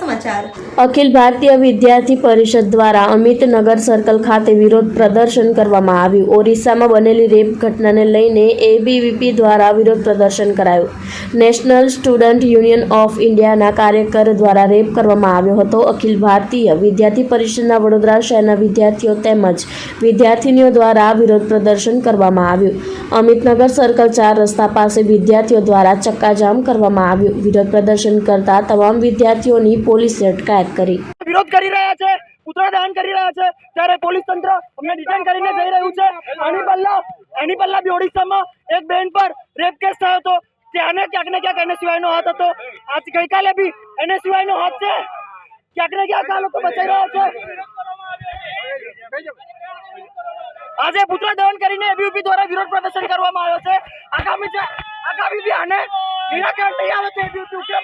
સમાચાર. અખિલ ભારતીય વિદ્યાર્થી પરિષદ દ્વારા અમિતનગર સર્કલ ખાતે વિરોધ પ્રદર્શન કરવામાં આવ્યું. ઓરિસ્સામાં બનેલી રેપ ઘટનાને લઈને એબીવીપી દ્વારા વિરોધ પ્રદર્શન કરાયું. નેશનલ સ્ટુડન્ટ યુનિયન ઓફ ઇન્ડિયાના કાર્યકર દ્વારા રેપ કરવામાં આવ્યો હતો. અખિલ ભારતીય વિદ્યાર્થી પરિષદના વડોદરા શહેરના વિદ્યાર્થીઓ તેમજ વિદ્યાર્થીનીઓ દ્વારા વિરોધ પ્રદર્શન કરવામાં આવ્યું. અમિતનગર સર્કલ ચાર રસ્તા પાસે વિદ્યાર્થીઓ દ્વારા ચક્કાજામ કરવામાં આવ્યું. વિરોધ પ્રદર્શન કરતા તમામ વિદ્યાર્થીઓની પોલીસે અટકાયત કરી. વિરોધ કરી રહ્યા છે પુતળા દહન કરી રહ્યા છે, ત્યારે પોલીસ તંત્ર અમને ડિટેન કરીને જઈ રહ્યું છે. આની પહેલા એની પહેલા બી ઓડિશામાં એક બેન પર રેપ કેસ થયો હતો. ત્યાંને ક્યાંક ને ક્યાંક એને સિવાયનો હાથ હતો. આજ ગઈકાલે બી એને સિવાયનો હાથ છે. ક્યાંક ને ક્યાંક આ લોકો બચાઈ રહ્યા છે. આજે પુતળા દહન કરીને એબીવીપી દ્વારા વિરોધ પ્રદર્શન કરવામાં આવ્યો છે. આગામી છે આગામી બી આને નિરાકરણ નહીં આવે ઉગ્રમાં ઉગ્ર આંદોલન